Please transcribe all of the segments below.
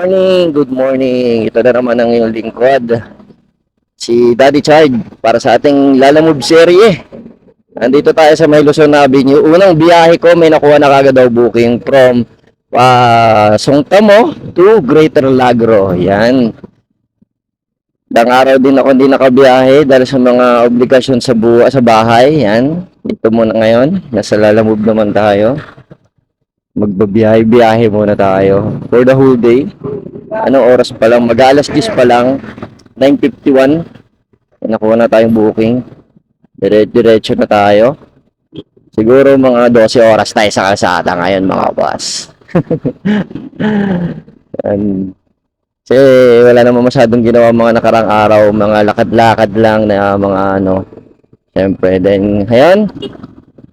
morning, good morning. Ito na naman ang iyong lingkod. Si Daddy Chard para sa ating Lalamove serye. Nandito tayo sa May Luzon Avenue. Unang biyahe ko, may nakuha na kagad daw booking from uh, Songtamo to Greater Lagro. Yan. Dang araw din ako hindi nakabiyahe dahil sa mga obligasyon sa buwa sa bahay. Yan. Ito muna ngayon. Nasa Lalamove naman tayo. Magbabiyahe-biyahe muna tayo for the whole day. Anong oras pa lang? Mag-alas 10 pa lang. 9.51. Nakuha na tayong booking. Dire-diretso na tayo. Siguro mga 12 oras tayo sa kalsada ngayon mga boss. Yan. Kasi wala naman masyadong ginawa mga nakarang araw. Mga lakad-lakad lang na mga ano. Siyempre. Then, ngayon,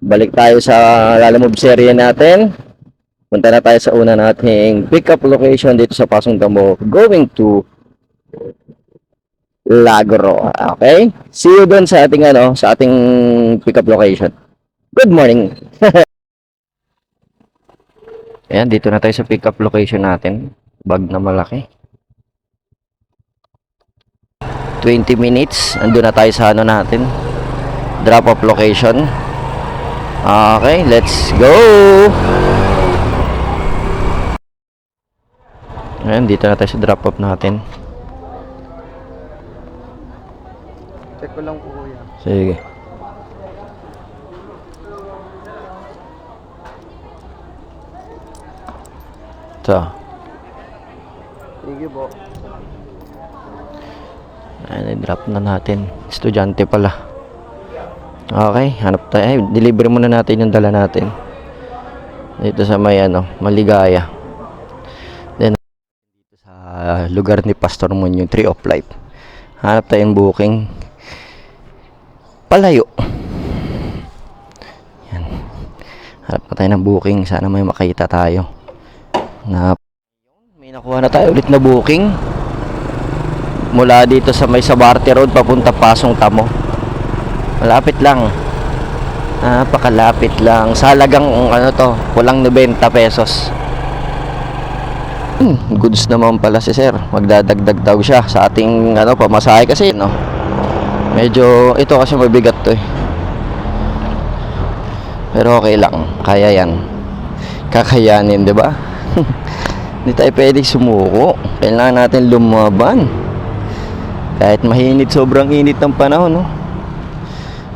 balik tayo sa Lalamove serye natin. Punta na tayo sa una nating pick-up location dito sa Pasong Damo going to Lagro. Okay? See you doon sa ating ano, sa ating pick-up location. Good morning. Ayan, dito na tayo sa pick-up location natin. Bag na malaki. 20 minutes. Ando na tayo sa ano natin. Drop-off location. Okay, let's go! Ayan, dito na tayo sa drop off natin. Check ko lang po kuya. Sige. Ito. Thank you po. Ayan, drop na natin. Estudyante pala. Okay, hanap tayo. Ay, deliver muna natin yung dala natin. Dito sa may ano, maligaya. Sa lugar ni Pastor Mon, yung Tree of Life. Hanap tayong booking. Palayo. Yan. Hanap na tayo ng booking. Sana may makita tayo. Na may nakuha na tayo ulit na booking mula dito sa may Sabarte Road papunta Pasong Tamo. Malapit lang. Napakalapit lang. Salagang ano to, kulang 90 pesos. Hmm, goods naman pala si sir. Magdadagdag daw siya sa ating ano pamasahe kasi no. Medyo ito kasi mabigat to eh. Pero okay lang, kaya yan. Kakayanin, 'di ba? Hindi tayo pwedeng sumuko. Kailangan natin lumaban. Kahit mahinit, sobrang init ng panahon, no?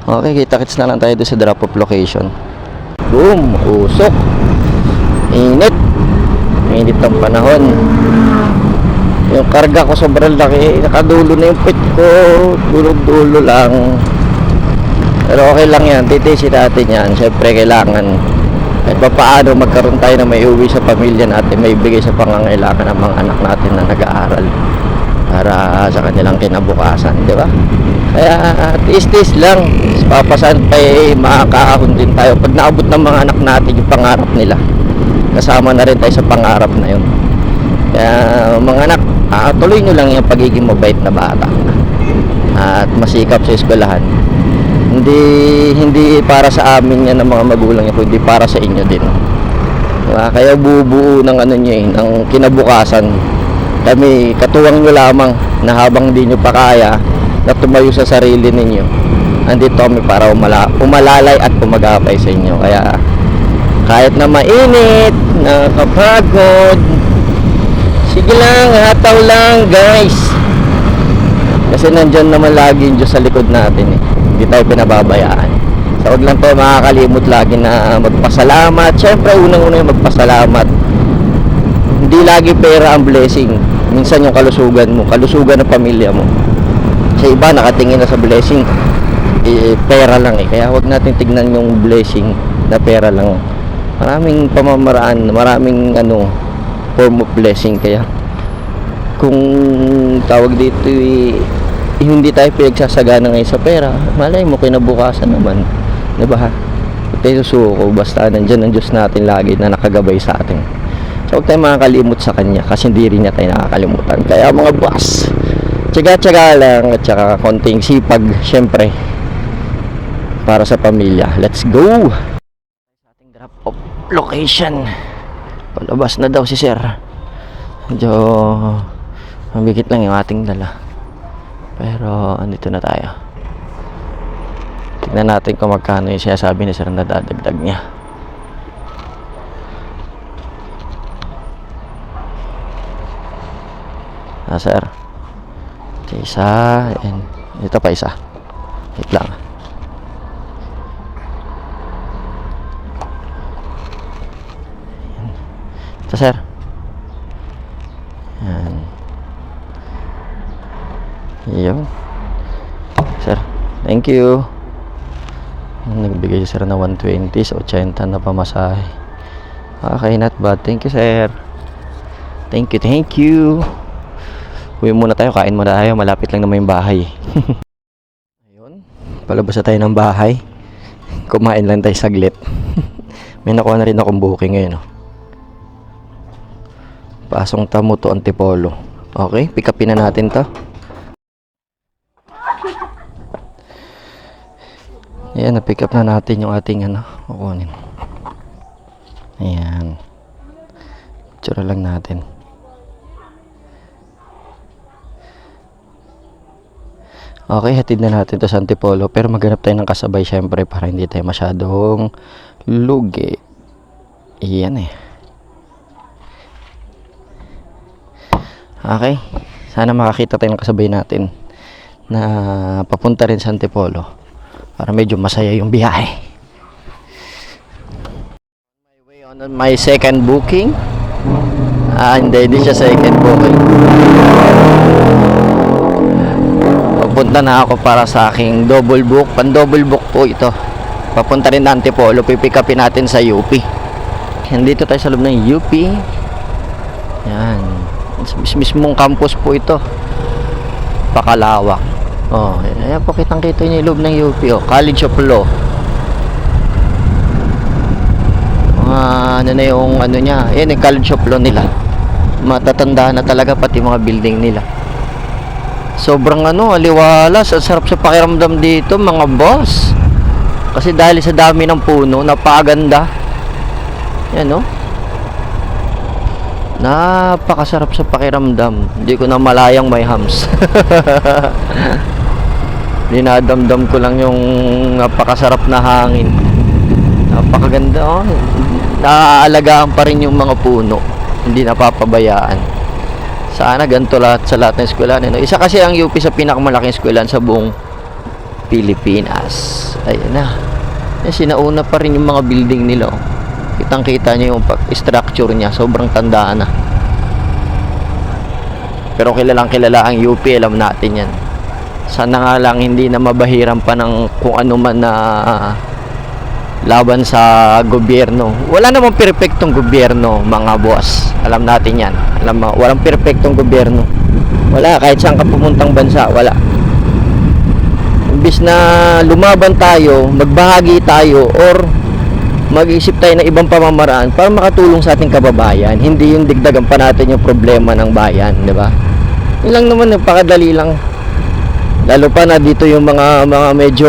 Okay, kita-kits na lang tayo sa drop-off location. Boom! Usok! Init! Init ng panahon. Yung karga ko sobrang laki. Nakadulo na yung pit ko. Dulo-dulo lang. Pero okay lang yan. Titisin natin yan. Siyempre, kailangan kahit pa magkaroon tayo na may uwi sa pamilya natin, may bigay sa pangangailangan ng mga anak natin na nag-aaral para sa kanilang kinabukasan, di ba? Kaya tis-tis lang, papasan pa eh, makakaahon din tayo. Pag naabot ng mga anak natin yung pangarap nila, kasama na rin tayo sa pangarap na yun. Kaya mga anak, ah, tuloy nyo lang yung pagiging mabait na bata at masikap sa eskwelahan. Hindi hindi para sa amin yan ng mga magulang niyo, kundi para sa inyo din. Diba? Kaya bubuo ng ano niyo eh, ng kinabukasan kami katuwang nyo lamang na habang di nyo pa kaya na tumayo sa sarili ninyo andito kami para umala, umalalay at pumagapay sa inyo kaya kahit na mainit nakapagod sige lang hataw lang guys kasi nandyan naman lagi yung Diyos sa likod natin eh. hindi tayo pinababayaan so huwag lang tayo makakalimot lagi na magpasalamat syempre unang-una yung magpasalamat hindi lagi pera ang blessing. Minsan yung kalusugan mo, kalusugan ng pamilya mo. Sa iba nakatingin na sa blessing, eh, pera lang eh. Kaya wag natin tignan yung blessing na pera lang. Maraming pamamaraan, maraming ano, form of blessing. Kaya kung tawag dito eh, hindi tayo pinagsasagana ngayon sa pera, malay mo kinabukasan naman. Diba ha? Huwag tayo susuko, basta nandyan ang Diyos natin lagi na nakagabay sa atin. So, huwag tayo makakalimot sa kanya kasi hindi rin niya tayo nakakalimutan. Kaya mga boss, tsaga-tsaga lang at saka konting sipag, syempre, para sa pamilya. Let's go! Sa ating drop off location. Palabas na daw si sir. Medyo mabigit lang yung ating dala. Pero andito na tayo. Tignan natin kung magkano yung sinasabi ni Sir na dadagdag niya. Ah, sir. Isa. And ito pa isa. Wait lang. Yan. Ito, sir. Yan. Yun. Sir, thank you. Nagbigay si sir na 120 sa 80 na pamasahe. Okay, not bad. Thank you, sir. Thank you, thank you. Uwi muna tayo, kain muna tayo. Malapit lang naman yung bahay. Ayun, palabas na tayo ng bahay. Kumain lang tayo saglit. May nakuha na rin akong booking ngayon. Oh. Pasong tamo to Antipolo. Okay, pick upin na natin to. Ayan, na-pick up na natin yung ating ano, kukunin. Ayan. Tsura lang natin. Okay, hatid na natin to sa Antipolo. Pero maghanap tayo ng kasabay syempre para hindi tayo masyadong lugi. Iyan eh. Okay. Sana makakita tayo ng kasabay natin na papunta rin sa Antipolo para medyo masaya yung biyahe. My way on my second booking. Ah, hindi, hindi siya second booking. Papunta na ako para sa aking double book. Pan double book po ito. Papunta rin na Antipolo. Pipick upin natin sa UP. Nandito tayo sa loob ng UP. Yan. Mis mismong campus po ito. Pakalawak. Oh, ayan po kitang kita yung loob ng UP. Oh, College of Law. Mga ano na yung ano niya. Ayan yung College of Law nila. Matatanda na talaga pati mga building nila. Sobrang ano, aliwalas. Ang sarap sa pakiramdam dito, mga boss. Kasi dahil sa dami ng puno, napakaganda. Yan, no? Napakasarap sa pakiramdam. Hindi ko na malayang may hams. Dinadamdam ko lang yung napakasarap na hangin. Napakaganda, oh. Naaalagaan pa rin yung mga puno. Hindi napapabayaan. Sana ganito lahat sa lahat ng eskwelahan. No? Isa kasi ang UP sa pinakamalaking eskwelahan sa buong Pilipinas. Ayun na. Sinauna pa rin yung mga building nila. Oh. Kitang kita nyo yung structure niya. Sobrang tandaan na. Pero kilalang kilala ang UP. Alam natin yan. Sana nga lang hindi na mabahiran pa ng kung ano man na laban sa gobyerno. Wala namang perpektong gobyerno, mga boss. Alam natin yan. Alam mo, walang perpektong gobyerno. Wala, kahit saan ka pumuntang bansa, wala. Imbis na lumaban tayo, magbahagi tayo, or mag-isip tayo ng ibang pamamaraan para makatulong sa ating kababayan. Hindi yung digdagan pa natin yung problema ng bayan, di ba? Yun lang naman, napakadali lang. Lalo pa na dito yung mga mga medyo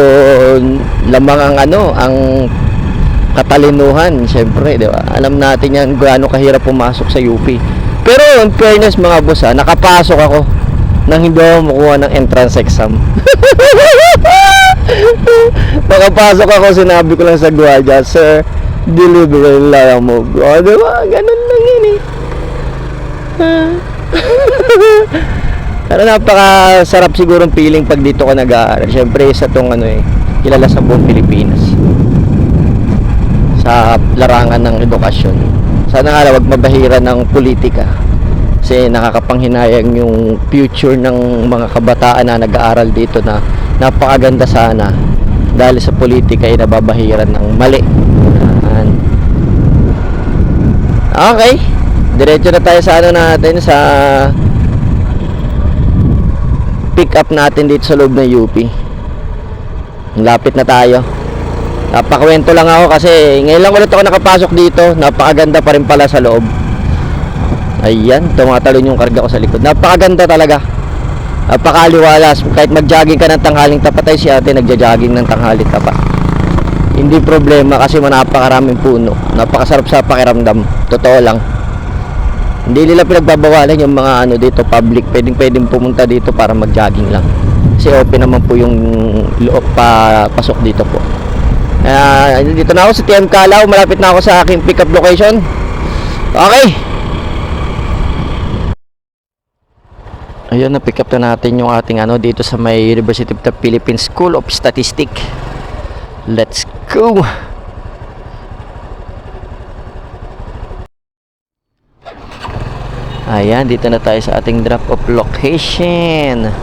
lamang ang ano, ang katalinuhan, syempre, di ba? Alam natin yan gaano kahirap pumasok sa UP. Pero in fairness mga boss, ah, nakapasok ako nang hindi ako makuha ng entrance exam. nakapasok ako, sinabi ko lang sa gwardiya, Sir, deliver lang mo. Oh, di ba? Ganun lang yan eh. Pero napakasarap siguro feeling pag dito ka nag-aaral. Siyempre, sa tong ano eh, kilala sa buong Pilipinas. Sa larangan ng edukasyon. Sana nga wag mabahira ng politika. Kasi nakakapanghinayang yung future ng mga kabataan na nag-aaral dito na napakaganda sana dahil sa politika ay nababahiran ng mali. Okay. Diretso na tayo sa ano natin sa pick up natin dito sa loob ng UP. Lapit na tayo. Napakwento lang ako kasi ngayon lang ulit ako nakapasok dito. Napakaganda pa rin pala sa loob. Ayan, tumatalon yung karga ko sa likod. Napakaganda talaga. Napakaliwalas. Kahit mag-jogging ka ng tanghaling tapat ay si ate nagja-jogging ng tanghaling tapat. Hindi problema kasi napakaraming puno. Napakasarap sa pakiramdam. Totoo lang. Hindi nila pinagbabawalan yung mga ano dito public. Pwedeng pwedeng pumunta dito para mag-jogging lang. Kasi open naman po yung loob pa pasok dito po. Kaya dito na ako sa TM Calao. Malapit na ako sa aking pick-up location. Okay. Ayun, na-pick up na natin yung ating ano dito sa may University of the Philippines School of Statistics. Let's go! Ayan, dito na tayo sa ating drop off location.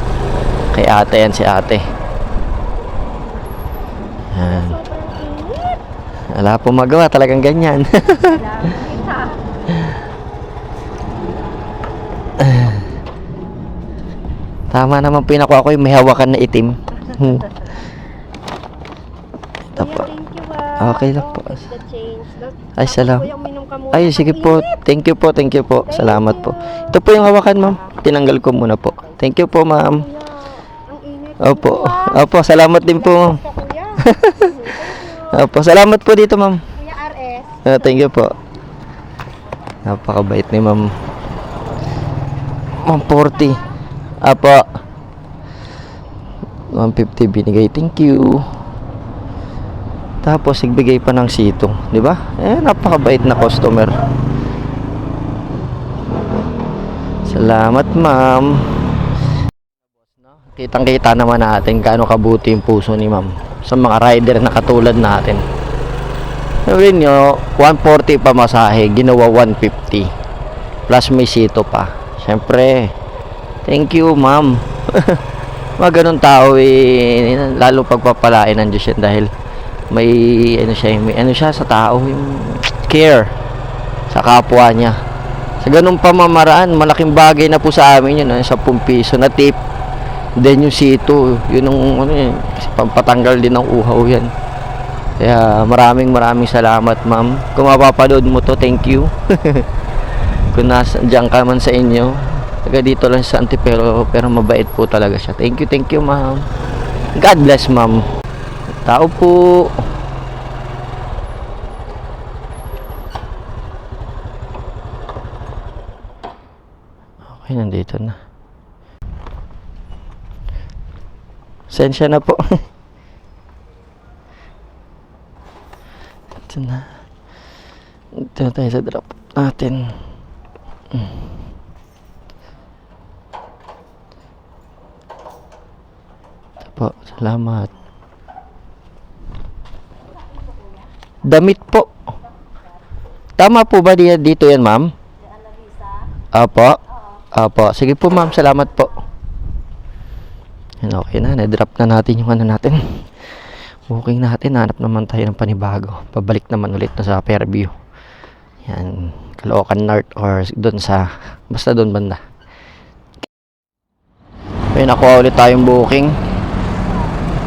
Kay ate yan, si ate. Ayan. Wala po magawa, talagang ganyan. Tama naman po ko yung may hawakan na itim. Hmm. Ito po. Thank you. Okay lang po. Ay, salam- Ay, sige po. Thank you po, thank you po. Salamat po. Ito po yung hawakan, ma'am. Tinanggal ko muna po. Thank you po, ma'am. Opo. Opo, salamat din po. Opo, salamat po dito, ma'am. Kuya RS. Ah, thank you po. Napakabait ni ma'am. Ma'am 40. Apo. 150 binigay. Thank you. Tapos nagbigay pa ng sitong, 'di ba? Eh napakabait na customer. Salamat, ma'am. Kitang-kita naman natin gaano kabuti yung puso ni ma'am sa mga rider na katulad natin. Sabihin nyo, 140 pa masahe, ginawa 150. Plus may sito pa. Siyempre, thank you ma'am. mga ganun tao eh, lalo pagpapalain ng Diyos yan dahil may ano siya, may ano siya sa tao, yung care sa kapwa niya. Sa ganung pamamaraan, malaking bagay na po sa amin yun, eh, 10 piso na tip. Then yung sito, yun ang ano kasi pampatanggal din ng uhaw yan. Kaya maraming maraming salamat ma'am. Kung mapapanood mo to, thank you. Kung nasa diyan ka man sa inyo, taga dito lang sa Antipero, pero mabait po talaga siya. Thank you, thank you ma'am. God bless ma'am. Tao po. Okay, nandito na. Sensya na po. Ito na. Ito na tayo sa drop natin. Mm. Ito po, salamat. Damit po. Tama po ba di- dito yan, ma'am? Apo. Apo. Sige po, ma'am. Salamat po. Okay na. Na-drop na natin yung ano natin. Booking natin. Hanap naman tayo ng panibago. Pabalik naman ulit na sa Fairview. Yan. Caloocan North or doon sa basta doon banda. May nakuha ulit tayong booking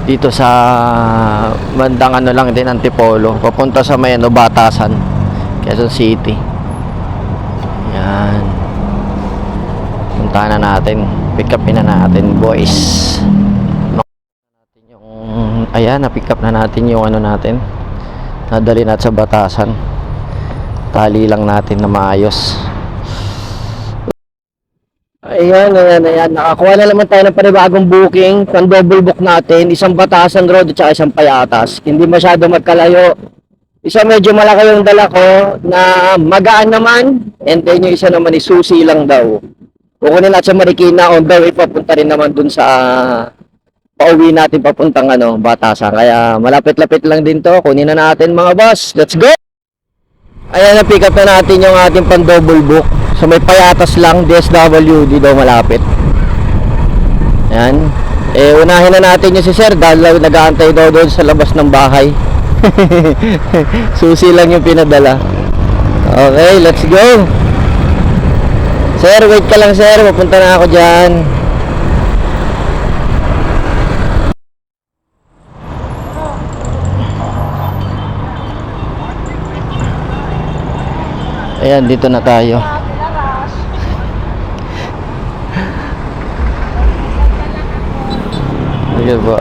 dito sa bandang ano lang din Antipolo. Papunta sa may ano Batasan Quezon City. Yan. Punta na natin. Pick up na natin boys. Natin yung ayan na pick up na natin yung ano natin. Nadali natin sa Batasan. Tali lang natin na maayos Ayan, ayan, ayan. Nakakuha na naman tayo ng panibagong booking. Pang double book natin. Isang Batasan Road at saka isang Payatas. Hindi masyado magkalayo. Isa medyo malaki yung dala ko na magaan naman. And then yung isa naman is susi lang daw. Kukunin natin sa Marikina on the way papunta rin naman dun sa pauwi natin papuntang ano, Batasan. Kaya malapit-lapit lang din to. Kunin na natin mga boss. Let's go! Ayan, na-pick up na natin yung ating pang double book. So may payatas lang, DSWD daw malapit. Ayan. Eh, unahin na natin yung si Sir dahil nag-aantay daw doon sa labas ng bahay. Susi lang yung pinadala. Okay, let's go. Sir, wait ka lang sir. Papunta na ako dyan. Ayan, dito na tayo. Sige po.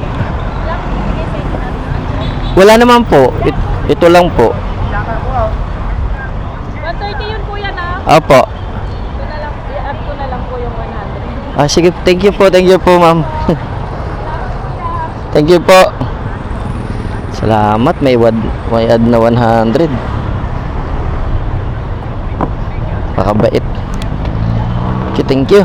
Wala naman po. It- ito lang po. 130 yun kuya na. Apo. Ah, sige. Thank you po. Thank you po, ma'am. thank you po. Salamat. May, wad, may ad na 100. Pakabait. Thank you, thank you.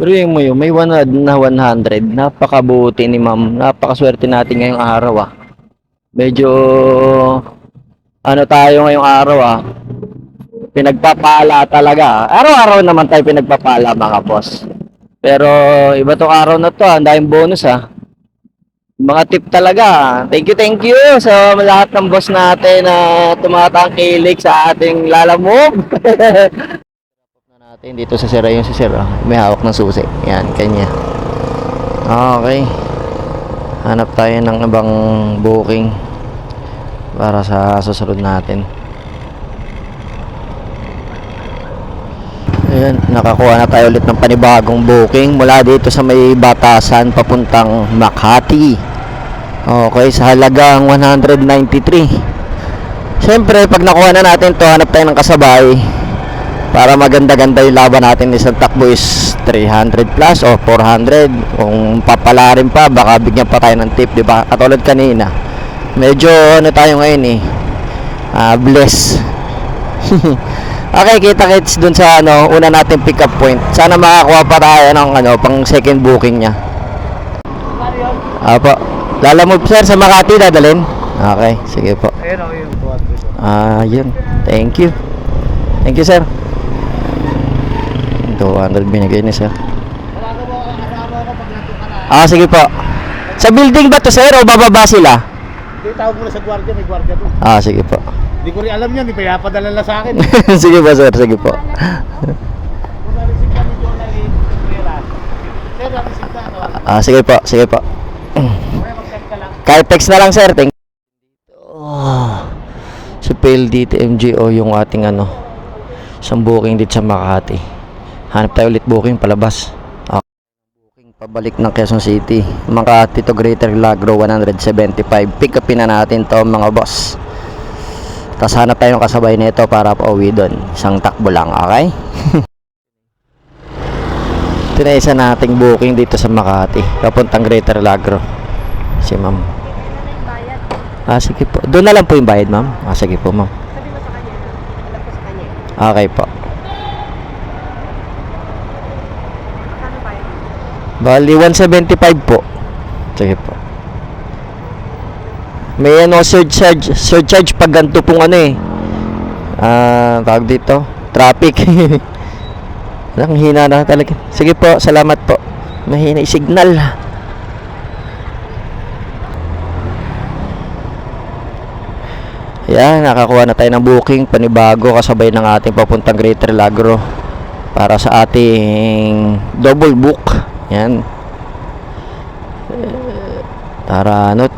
Biruin mo yun, may 100 na 100. Napakabuti ni ma'am. Napakaswerte natin ngayong araw ah. Medyo ano tayo ngayong araw ah. Pinagpapala talaga. Araw-araw naman tayo pinagpapala mga boss. Pero iba tong araw na to, ah. ang daming bonus ah. Mga tip talaga. Thank you, thank you sa lahat ng boss natin na tumatangkilik sa ating lalamove. na natin dito sa sira yung si oh. May hawak ng susi. Yan, kanya. Okay. Hanap tayo ng ibang booking para sa susunod natin. Ayan, nakakuha na tayo ulit ng panibagong booking mula dito sa may batasan papuntang Makati. Okay, sa halagang 193. Siyempre, pag nakuha na natin to, hanap tayo ng kasabay. Para maganda-ganda yung laban natin isang takbo is 300 plus o 400 kung papalarin pa baka bigyan pa tayo ng tip di ba? Katulad kanina. Medyo ano tayo ngayon eh. Ah, bless okay kita kits dun sa ano una natin pick up point sana makakuha pa tayo ng ano pang second booking nya Apo lalamove sir sa Makati dadalhin okay sige po Ayun ako yung 200. Ah, yun. Thank you. Thank you, sir. 200 binigay ni sir. Ah, sige po. Sa building ba to, sir? O bababa sila? Hindi, tawag mo na sa gwardiya, may gwardiya doon. Ah, sige po. Hindi ko rin alam yan, may payapadala lang sa akin. sige po, sir. Sige po. Na na? Ah, sige po. Sige po. Kahit text na lang, sir. Thank Oh. Sa PLDT MGO yung ating ano, isang booking dito sa Makati. Hanap tayo ulit booking palabas. Okay. Booking pabalik ng Quezon City. Makati to Greater Lagro 175. Pick upin na natin to mga boss. Tapos hanap tayo ng kasabay nito para pauwi doon. Isang takbo lang, okay? Ito na isa nating booking dito sa Makati. Papuntang Greater Lagro. Si ma'am. Ah, sige po. Doon na lang po yung bayad, ma'am. Ah, sige po, ma'am. Sabi mo sa kanya, alam ko sa kanya. Okay po. Bali, 175 po. Sige po. May ano, surcharge, surcharge pag ganito pong ano eh. Ah, tawag dito, traffic. Ang hina na talaga. Sige po, salamat po. Mahina yung signal. Yan, nakakuha na tayo ng booking panibago kasabay ng ating papuntang Greater Lagro para sa ating double book. Yan. Eh, Para ano,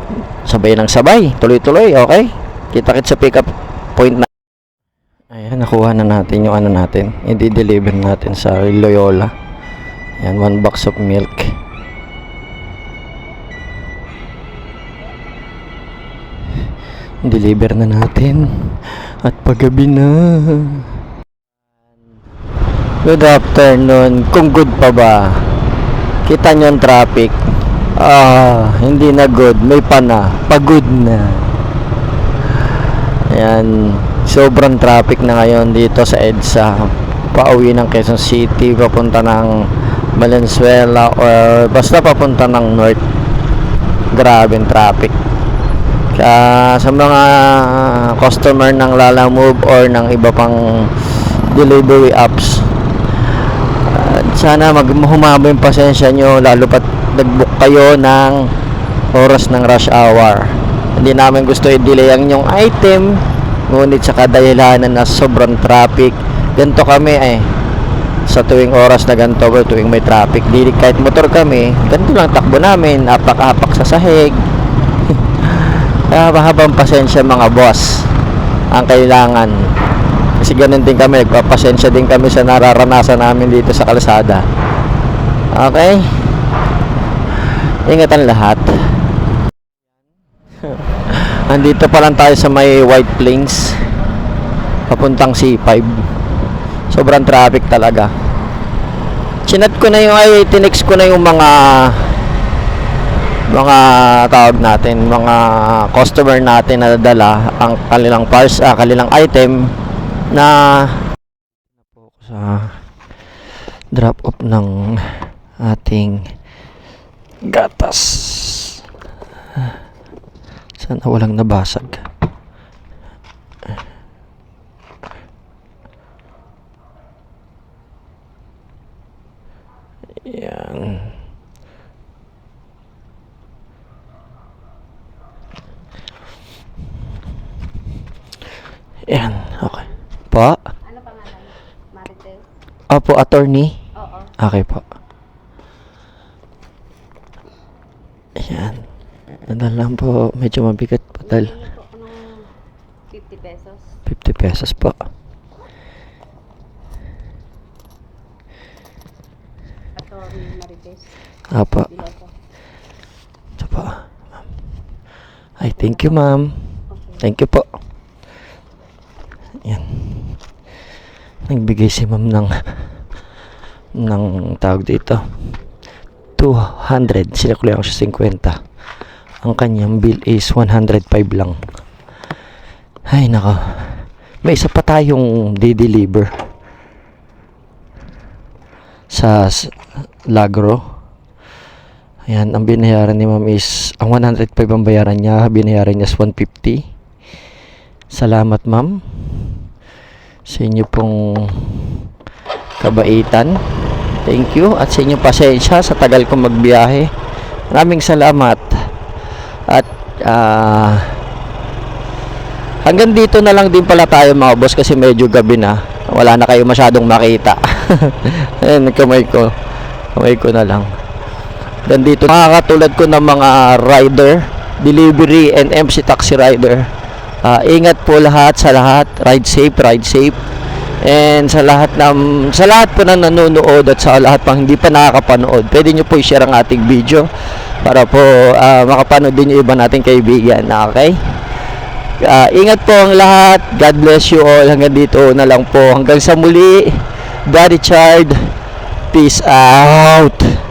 sabay ng sabay, tuloy-tuloy, okay? Kita-kit sa pickup point na. Ayan, nakuha na natin yung ano natin. I-deliver natin sa Loyola. Yan, one box of milk. Deliver na natin. At paggabi na. Good afternoon. Kung good pa ba? Kita nyo ang traffic. Ah, hindi na good. May pa na. Pagod na. Ayan. Sobrang traffic na ngayon dito sa EDSA. Pauwi ng Quezon City. Papunta ng Valenzuela or basta papunta ng North. Grabe ang traffic. Kaya sa mga customer ng Lala Move or ng iba pang delivery apps sana mag yung pasensya nyo lalo pat nagbook kayo ng oras ng rush hour hindi namin gusto i-delay ang inyong item ngunit sa kadahilanan na sobrang traffic ganito kami eh sa tuwing oras na ganito or tuwing may traffic di kahit motor kami ganito lang takbo namin apak-apak sa sahig kaya mahabang pasensya mga boss ang kailangan. Kasi ganun din kami, nagpapasensya din kami sa nararanasan namin dito sa kalsada. Okay? Ingatan lahat. Andito pa lang tayo sa may White Plains. Papuntang C5. Sobrang traffic talaga. Chinat ko na yung ay tinext ko na yung mga mga tawag natin, mga customer natin na dala ang kanilang parts, ah, kanilang item na po ako sa drop off ng ating gatas. Sana walang nabasag. Yan. Yan, okay. Pa? Ano pangalan? Marites? Apo, attorney? Oo. Okay po. Ayan. Nandun lang po. Medyo mabigat po. Ng 50 pesos. 50 pesos po. Attorney Marites. Apo. Ito po. Ay, thank you ma'am. Okay. Thank you po. Yan. Nagbigay si ma'am ng ng tawag dito. 200. Sinakuli ako siya 50. Ang kanyang bill is 105 lang. Ay, nako. May isa pa tayong di-deliver sa Lagro. Ayan, ang binayaran ni ma'am is, ang 105 ang bayaran niya, binayaran niya is 150. Salamat ma'am sa inyo pong kabaitan. Thank you at sa inyong pasensya sa tagal kong magbiyahe. Maraming salamat. At ah, hanggang dito na lang din pala tayo mga boss kasi medyo gabi na. Wala na kayo masyadong makita. Ayan, kamay ko. Kamay ko na lang. Dan dito mga katulad ko ng mga rider, delivery and MC taxi rider. Ah, ingat po lahat sa lahat. Ride safe, ride safe. And sa lahat ng sa lahat po na nanonood at sa lahat pang hindi pa nakakapanood, pwede nyo po i-share ang ating video para po ah, makapanood din yung iba nating kaibigan. Okay? Ah, ingat po ang lahat. God bless you all. Hanggang dito na lang po. Hanggang sa muli. Daddy Child. Peace out.